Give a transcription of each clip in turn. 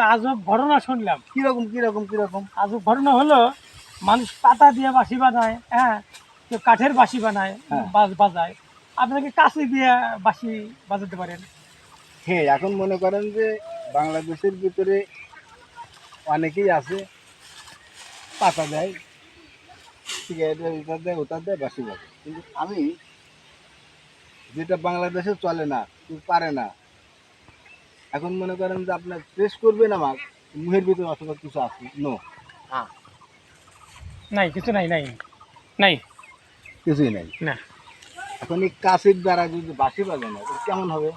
একটা আজব ঘটনা শুনলাম। কীরকম কীরকম কীরকম? আজব ঘটনা হলো মানুষ পাতা দিয়ে বাঁশি বানায় হ্যাঁ? কেউ কাঠের বাঁশি বানায় হ্যাঁ। বাজ বাজায়। আপনাকে কাছে দিয়ে বাঁশি বাজাতে পারেন? হ্যাঁ এখন মনে করেন যে বাংলাদেশের ভিতরে অনেকেই আছে পাতা দেয় সিগারেটের ওটা দেয় ওটা দেয় বাসি বাজে কিন্তু আমি যেটা বাংলাদেশে চলে না পারে না এখন মনে করেন যে আপনার প্রেস করবেন আমার মুহের ভিতরে অথবা কিছু আছে? নো নাই কিছু নাই নাই। নাই। কিছুই নাই। না। এখন এই কাশির দ্বারা যদি বাসি বাজানো কেমন হবে?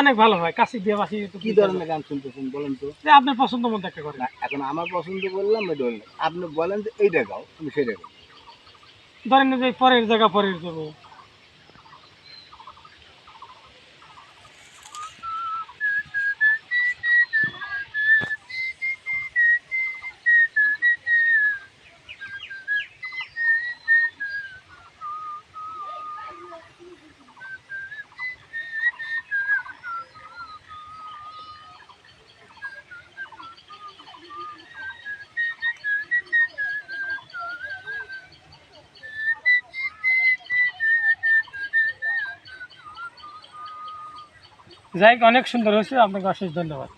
অনেক ভালো হয় কাশি দিয়ে বাসি কি ধরনের গান শুনতেছেন বলেন তো? আপনার পছন্দ মতো একটা করে। না এখন আমার পছন্দ বললাম আপনি বলেন যে এইটা গাও তুমি সেটা গাও ধরেন যে পরের জায়গা পরের যাব যাই অনেক সুন্দর হয়েছে। আপনাকে অশেষ ধন্যবাদ।